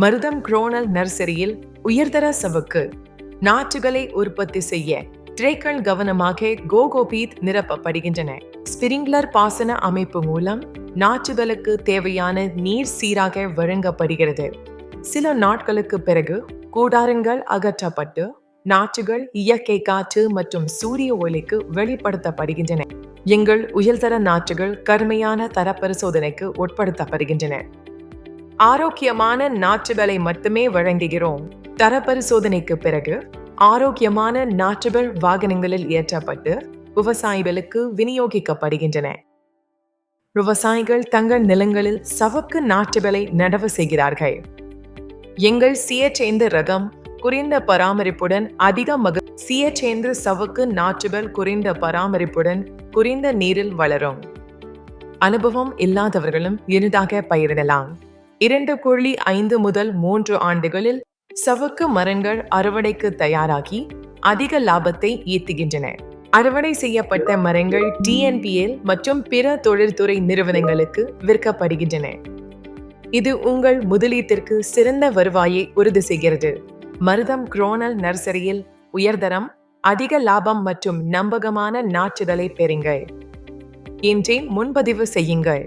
மருதம் குரோனல் நர்சரியில் உயர்தர சவுக்கு. நாற்றுகளை உற்பத்தி செய்ய ட்ரேக்கள் கவனமாக கோகோபீத் நிரப்பப்படுகின்றன. ஸ்பிரிங்லர் பாசன அமைப்பு மூலம் நாற்றுகளுக்கு தேவையான நீர் சீராக வழங்கப்படுகிறது. சில நாட்களுக்கு பிறகு கூடாரங்கள் அகற்றப்பட்டு நாற்றுகள் இயற்கை காற்று மற்றும் சூரிய ஒளிக்கு வெளிப்படுத்தப்படுகின்றன. எங்கள் உயர்தர நாற்றுகள் கடுமையான தர பரிசோதனைக்கு உட்படுத்தப்படுகின்றன. ஆரோக்கியமான நாற்றுகளை மட்டுமே வழங்குகிறோம். தர பரிசோதனைக்கு பிறகு ஆரோக்கியமான நாற்றுகள் வாகனங்களில் ஏற்றப்பட்டு விவசாயிகளுக்கு விநியோகிக்கப்படுகின்றன. விவசாயிகள் தங்கள் நிலங்களில் சவக்கு நாற்றுகளை நடவு செய்கிறார்கள். எங்கள் சியச்சேந்த ரகம் குறைந்த பராமரிப்புடன் அதிக மக சியச்சேந்த சவுக்கு நாற்றுகள் குறைந்த பராமரிப்புடன் குறைந்த நீரில் வளரும். அனுபவம் இல்லாதவர்களும் எளிதாக பயிரிடலாம். இரண்டு புள்ளி ஐந்து முதல் மூன்று ஆண்டுகளில் சவுக்கு மரங்கள் அறுவடைக்கு தயாராகி அதிக லாபத்தை ஈர்த்துகின்றன அறுவடை செய்யப்பட்ட மரங்கள் டிஎன்பிஎல் மற்றும் பிற தொழில்துறை நிறுவனங்களுக்கு விற்கப்படுகின்றன. இது உங்கள் முதலீட்டிற்கு சிறந்த வருவாயை உறுதி செய்கிறது. மருதம் குரோனல் நர்சரியில் உயர்தரம் அதிக லாபம் மற்றும் நம்பகமான நாற்றுதலை பெறுங்கள். இன்றே முன்பதிவு செய்யுங்கள்.